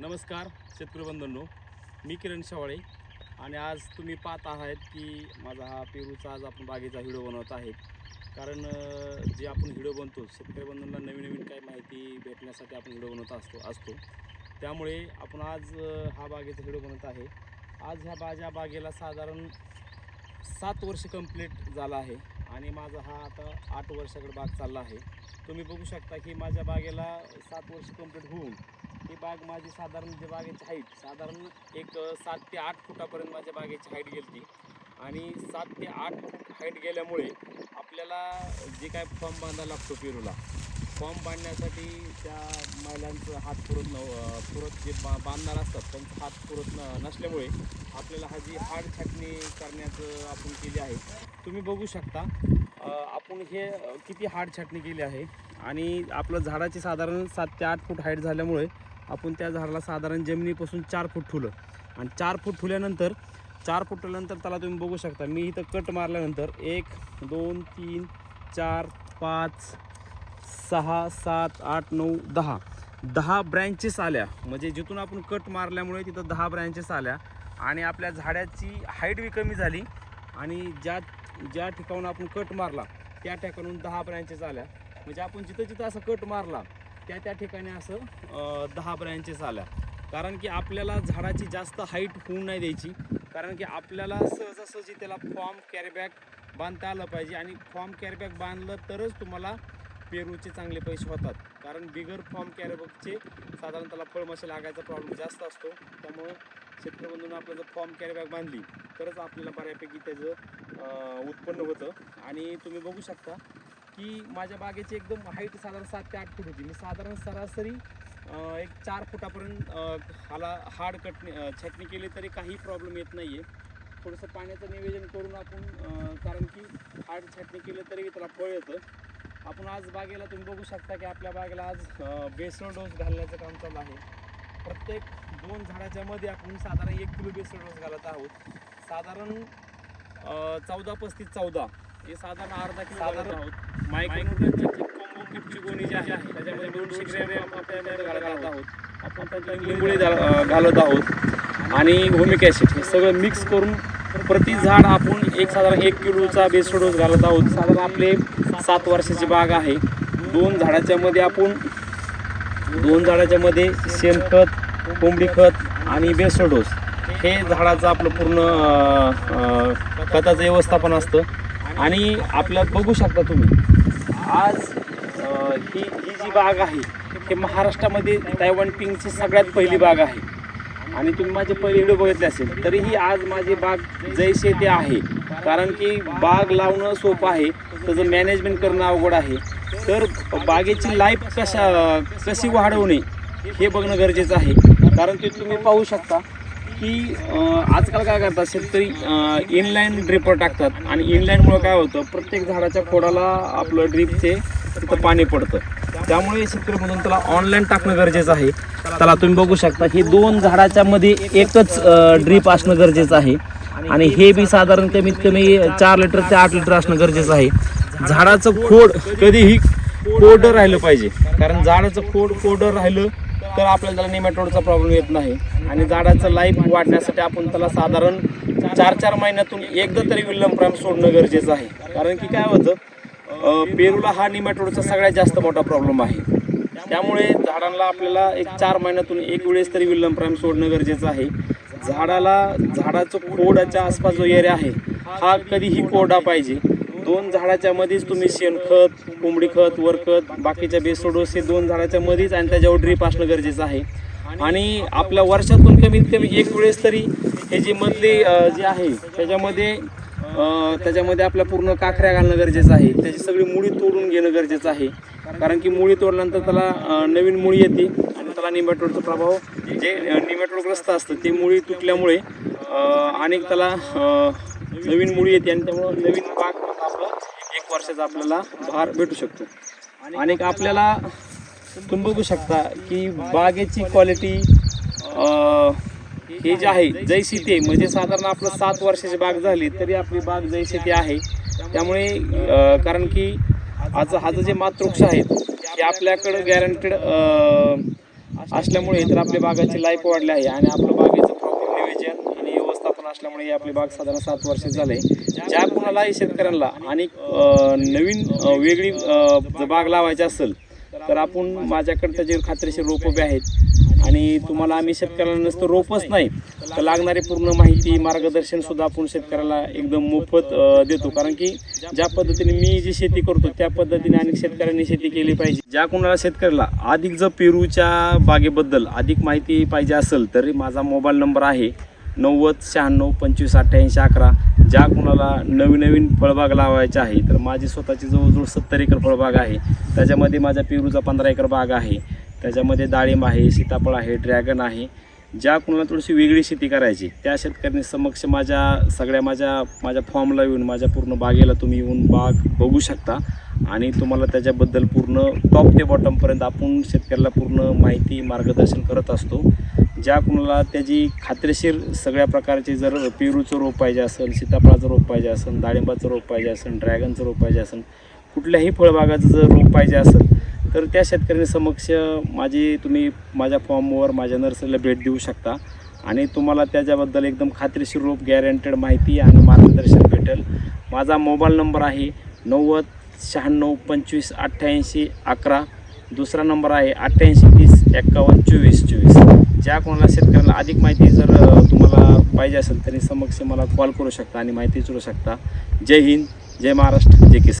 नमस्कार शेतकरी बंधूंनो. मी किरण शेवाळे आणि आज तुम्ही पाहत आहात की माझा हा पेरूचा आज आपण बागेचा व्हिडिओ बनवत आहे. कारण जे आपण व्हिडिओ बनतो शेतकरी बंधूंना नवीन नवीन काही माहिती भेटण्यासाठी आपण व्हिडिओ बनवत असतो असतो. त्यामुळे आपण आज हा बागेचा व्हिडिओ बनवत आहे. आज ह्या माझ्या बागेला साधारण सात वर्ष कंप्लीट झालं आहे आणि माझा हा आता आठ वर्षाकडे बाग चालला आहे. तुम्ही बघू शकता की माझ्या बागेला सात वर्ष कंप्लीट होऊन ही बाग माझी साधारण जे बागेची हाईट साधारण एक सात ते आठ फुटापर्यंत माझ्या बागेची हाईट गेली आणि सात ते आठ फूट हाईट गेल्यामुळे आपल्याला जे काय फॉर्म बांधायला लागतो पेरूला फॉर्म बांधण्यासाठी त्या महिलांचं हात पुरत न पुरत जे बा बांधणार असतात त्यांचा हात पुरत न नसल्यामुळे आपल्याला हा जी हाड छाटणी करण्याचं आपण केली आहे तुम्ही बघू शकता. आपण हे किती हाड छाटणी केली आहे. आणि आपलं झाडाची साधारण सात ते आठ फूट हाईट झाल्यामुळे आपण त्या झाडाला साधारण जमिनीपासून चार फूट ठुलं. आणि चार फूट ठुल्यानंतर चार फूट ठुल्यानंतर त्याला तुम्ही बघू शकता. मी इथं कट मारल्यानंतर एक दोन तीन चार पाच सहा सात आठ नऊ दहा. दहा ब्रँचेस आल्या. म्हणजे जिथून आपण कट मारल्यामुळे तिथं दहा ब्रँचेस आल्या. आणि आपल्या झाडाची हाईट बी कमी झाली. आणि ज्या ज्या ठिकाणून आपण कट मारला त्या ठिकाणून दहा ब्रँचेस आल्या. म्हणजे आपण जिथं जिथं असं कट मारला त्या त्या ठिकाणी असं दहा ब्रँचेस आल्या. कारण की आपल्याला झाडाची जास्त हाईट होऊ नाही द्यायची. कारण की आपल्याला सहजासहजी त्याला फॉर्म कॅरीबॅग बांधता आलं पाहिजे आणि फॉर्म कॅरीबॅग बांधलं तरच तुम्हाला पेरूचे चांगले पैसे होतात. कारण बिगर फॉर्म कॅरीबॅगचे साधारण त्याला फळमाशी लागायचा प्रॉब्लेम जास्त असतो. त्यामुळं शेतकरी बंधूंना आपलं जर फॉर्म कॅरीबॅग बांधली तरच आपल्याला बऱ्यापैकी त्याचं उत्पन्न होतं. आणि तुम्ही बघू शकता की माझ्या बागेची एकदम हाईट साधारण सात ते आठ फूट होती. मी साधारण सरासरी एक चार फुटापर्यंत हाला हाड कटणी छटणी केली तरी काही प्रॉब्लेम येत नाही आहे थोडंसं पाण्याचं नियोजन करून आपण कारण की हाड छटणी केलं तरी त्याला फळ येतं. आपण आज बागेला तुम्ही बघू शकता की आपल्या बागेला आज बेसळ डोस घालण्याचं काम चालू आहे. प्रत्येक दोन झाडाच्या मध्ये आपण साधारण एक किलो बेसळ डोस घालत आहोत. साधारण चौदा पस्तीस चौदा. हे साधारण अर्धा किलो घालत आहोत. मायक्रोन्यूट्रनची कोंबो किटची गोणी जी आहे त्याच्यामध्ये दोनशे ग्रॅम आपण त्यामध्ये घालत आहोत. आपण त्याच्यात लिंबोळी घाल- अं, घालत आहोत. आणि होमिक ॲसिड हे सगळं मिक्स करून प्रति झाड आपण एक साधारण एक किलोचा बेसळ डोस घालत आहोत. साधारण आपले सात वर्षाची बाग आहे. दोन झाडाच्या मध्ये आपण दोन झाडाच्या मध्ये शेणखत कोंबडी खत आणि बेसळ डोस हे झाडाचं आपलं पूर्ण खताचं व्यवस्थापन असतं. आणि आपलं बघू शकता तुम्ही आज ही ही जी बाग आहे हे महाराष्ट्रामध्ये तैवान पिंकची सगळ्यात पहिली बाग आहे. आणि तुम्ही माझे पहिले व्हिडिओ बघितले असेल तरीही आज माझी बाग जैसे ते आहे. कारण की बाग लावणं सोपं आहे त्याचं मॅनेजमेंट करणं अवघड आहे. तर बागेची लाईफ कशा कशी वाढवणे हे बघणं गरजेचं आहे. कारण ते तुम्ही पाहू शकता की आजकाल काय करतात शेतकरी इनलाईन ड्रिपर टाकतात. आणि इनलाईनमुळे काय होतं प्रत्येक झाडाच्या खोडाला आपलं ड्रिपचे तिथं पाणी पडतं. त्यामुळे शेतकरी म्हणून त्याला ऑनलाईन टाकणं गरजेचं आहे. त्याला तुम्ही बघू शकता की दोन झाडाच्या मध्ये एकच ड्रीप असणं गरजेचं आहे. आणि हे बी साधारण कमीत कमी चार लिटर ते आठ लिटर असणं गरजेचं आहे. झाडाचं खोड कधीही कोरडं राहिलं पाहिजे. कारण झाडाचं खोड कोरडं राहिलं तर आपल्याला त्याला निमॅटोडचा प्रॉब्लेम येत नाही. आणि झाडाचं लाईफ वाढण्यासाठी आपण त्याला साधारण चार चार महिन्यातून एकदा तरी विल्लमप्राम सोडणं गरजेचं आहे. कारण की काय होतं पेरूला हा निमॅटोडचा सगळ्यात जास्त मोठा प्रॉब्लेम आहे. त्यामुळे झाडांना आपल्याला एक चार महिन्यातून एक वेळेस तरी विल्लमप्राम सोडणं गरजेचं आहे. झाडाला झाडाचं खोडाच्या आसपास जो एरिया आहे हा कधीही कोरडा पाहिजे. दोन झाडाच्या मध्येच तुम्ही शेणखत कोंबडी खत वरखत बाकीच्या बेसोडोस हे दोन झाडाच्या मध्येच आणि त्याच्यावर ड्रीप असणं गरजेचं आहे. आणि आपल्या वर्षातून कमीत कमी एक वेळेस तरी हे जे मधले जे आहे त्याच्यामध्ये त्याच्यामध्ये आपल्या पूर्ण काखऱ्या घालणं गरजेचं आहे. त्याची सगळी मुळी तोडून घेणं गरजेचं आहे. कारण की मुळी तोडल्यानंतर त्याला नवीन मुळी येते आणि त्याला निमॅटोडचा प्रभाव जे निमॅटोडग्रस्त असतं ते मुळी तुटल्यामुळे अनेक त्याला नवीन मुळी येते आणि त्यामुळं नवीन पाक वर्षाचा आपल्याला भार भेटू शकतो. आणि आपल्याला तुम्ही बघू शकता की बागेची क्वालिटी हे जे आहे जैसी ते म्हणजे साधारण आपलं सात वर्षाची बाग झाली तरी आपली बाग जैसी ते आहे. त्यामुळे कारण की आज हाचं जे मातृक्ष आहेत हे आपल्याकडं गॅरंटेड असल्यामुळे तर आपल्या बागाची लाईफ वाढली आहे आणि आपलं बागेचं प्रॉपर नियोजन आणि व्यवस्थापन असल्यामुळे ही आपली बाग साधारण सात वर्ष झाले. ज्या कुणालाही शेतकऱ्यांना आणि नवीन वेगळी बाग लावायची असेल तर आपण माझ्याकडे त्याचे खात्रीशीर रोप बी आहेत आणि तुम्हाला आम्ही शेतकऱ्याला नसतं रोपच नाही तर लागणारी पूर्ण माहिती मार्गदर्शन सुद्धा आपण शेतकऱ्याला एकदम मोफत देतो. कारण की ज्या पद्धतीने मी जी शेती करतो त्या पद्धतीने अनेक शेतकऱ्यांनी शेती केली पाहिजे. ज्या कोणाला शेतकऱ्याला अधिक जर पेरूच्या बागेबद्दल अधिक माहिती पाहिजे असेल तरी माझा मोबाईल नंबर आहे नव्वद शहाण्णव पंचवीस अठ्ठ्याऐंशी अकरा ज्या कुणाला नवीन नवीन फळबाग लावायच्या आहे तर माझी स्वतःची जवळजवळ सत्तर एकर फळबाग आहे. त्याच्यामध्ये माझ्या पेरूचा पंधरा एकर बाग आहे. त्याच्यामध्ये डाळिंब आहे सीताफळ आहे ड्रॅगन आहे. ज्या कुणाला थोडीशी वेगळी शेती करायची त्या शेतकऱ्यांनी समक्ष माझ्या सगळ्या माझ्या माझ्या फॉर्मला येऊन माझ्या पूर्ण बागेला तुम्ही येऊन बाग बघू शकता. आणि तुम्हाला त्याच्याबद्दल पूर्ण टॉप ते बॉटमपर्यंत आपण शेतकऱ्याला पूर्ण माहिती मार्गदर्शन करत असतो. ज्या कुणाला त्याची खात्रीशीर सगळ्या प्रकारचे जर पेरूचं रोप पाहिजे असेल सीताफळाचं रोप पाहिजे असेल डाळिंबाचं रोप पाहिजे असेल ड्रॅगनचं रोप पाहिजे असेल कुठल्याही फळबागाचं जर रोप पाहिजे असेल तर त्या शेतकऱ्यांनी समक्ष माझी तुम्ही माझ्या फॉर्मवर माझ्या नर्सरीला भेट देऊ शकता. आणि तुम्हाला त्याच्याबद्दल एकदम खात्रीशीर रूप गॅरंटेड माहिती आणि मार्गदर्शन भेटेल. माझा मोबाईल नंबर आहे नव्वद शहाण्णव पंचवीस अठ्ठ्याऐंशी अकरा. दुसरा नंबर आहे अठ्ठ्याऐंशी तीस एक्कावन्न चोवीस चोवीस. ज्या कोणाला शेतकऱ्यांना अधिक माहिती जर तुम्हाला पाहिजे असेल तरी समक्ष मला कॉल करू शकता आणि माहिती विचारू शकता. जय हिंद जय महाराष्ट्र जय किसान.